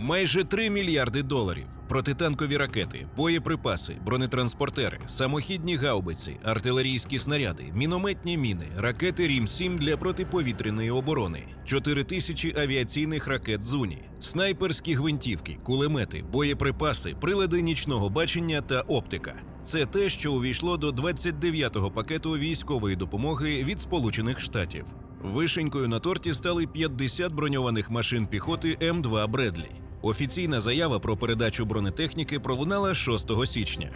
Майже 3 мільярди доларів, протитанкові ракети, боєприпаси, бронетранспортери, самохідні гаубиці, артилерійські снаряди, мінометні міни, ракети Рім-7 для протиповітряної оборони, 4 тисячі авіаційних ракет Зуні, снайперські гвинтівки, кулемети, боєприпаси, прилади нічного бачення та оптика. Це те, що увійшло до 29-го пакету військової допомоги від Сполучених Штатів. Вишенькою на торті стали 50 броньованих машин піхоти М2 Бредлі. Офіційна заява про передачу бронетехніки пролунала 6 січня.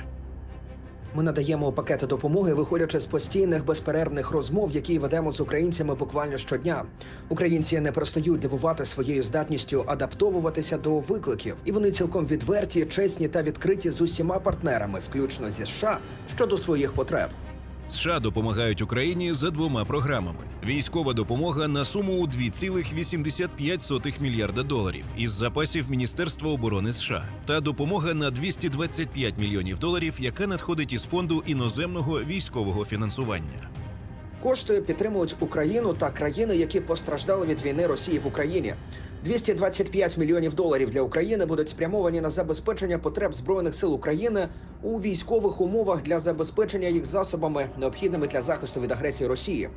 Ми надаємо пакети допомоги, виходячи з постійних безперервних розмов, які ведемо з українцями буквально щодня. Українці не перестають дивувати своєю здатністю адаптовуватися до викликів, і вони цілком відверті, чесні та відкриті з усіма партнерами, включно зі США, щодо своїх потреб. США допомагають Україні за двома програмами: військова допомога на суму у 2,85 мільярда доларів із запасів Міністерства оборони США та допомога на 225 мільйонів доларів, яка надходить із фонду іноземного військового фінансування. Кошти підтримують Україну та країни, які постраждали від війни Росії в Україні. 225 мільйонів доларів для України будуть спрямовані на забезпечення потреб збройних сил України у військових умовах для забезпечення їх засобами, необхідними для захисту від агресії Росії.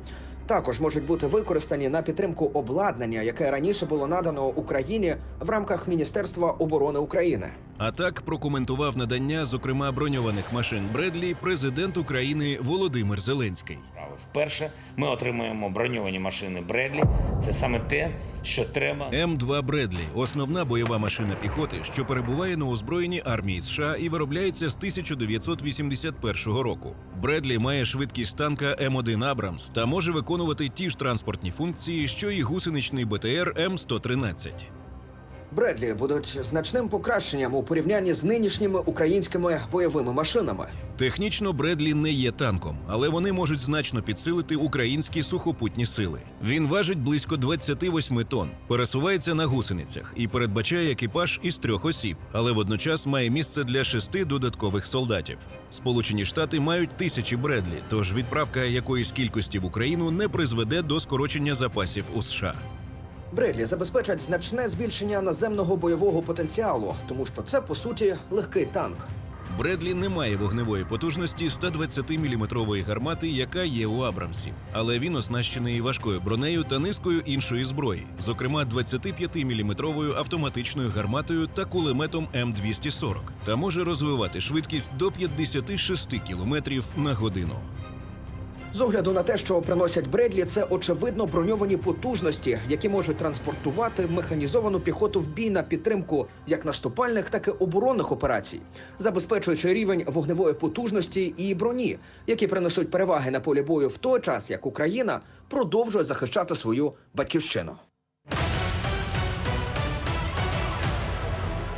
Також можуть бути використані на підтримку обладнання, яке раніше було надано Україні в рамках Міністерства оборони України. А так прокоментував надання, зокрема броньованих машин Бредлі, президент України Володимир Зеленський. Вперше ми отримуємо броньовані машини Бредлі. Це саме те, що треба. М2 Бредлі основна бойова машина піхоти, що перебуває на озброєнні армії США і виробляється з 1981 року. Бредлі має швидкість танка М1 Абрамс та може виконувати ті ж транспортні функції, що і гусеничний БТР М113. Бредлі будуть значним покращенням у порівнянні з нинішніми українськими бойовими машинами. Технічно Бредлі не є танком, але вони можуть значно підсилити українські сухопутні сили. Він важить близько 28 тонн, пересувається на гусеницях і передбачає екіпаж із трьох осіб, але водночас має місце для шести додаткових солдатів. Сполучені Штати мають тисячі Бредлі, тож відправка якоїсь кількості в Україну не призведе до скорочення запасів у США. Бредлі забезпечать значне збільшення наземного бойового потенціалу, тому що це по суті легкий танк. Бредлі не має вогневої потужності 120-мм гармати, яка є у Абрамсів, але він оснащений важкою бронею та низкою іншої зброї, зокрема 25-мм автоматичною гарматою та кулеметом М240, та може розвивати швидкість до 56 км на годину. З огляду на те, що приносять Бредлі, це очевидно броньовані потужності, які можуть транспортувати механізовану піхоту в бій на підтримку як наступальних, так і оборонних операцій, забезпечуючи рівень вогневої потужності і броні, які принесуть переваги на полі бою в той час, як Україна продовжує захищати свою батьківщину.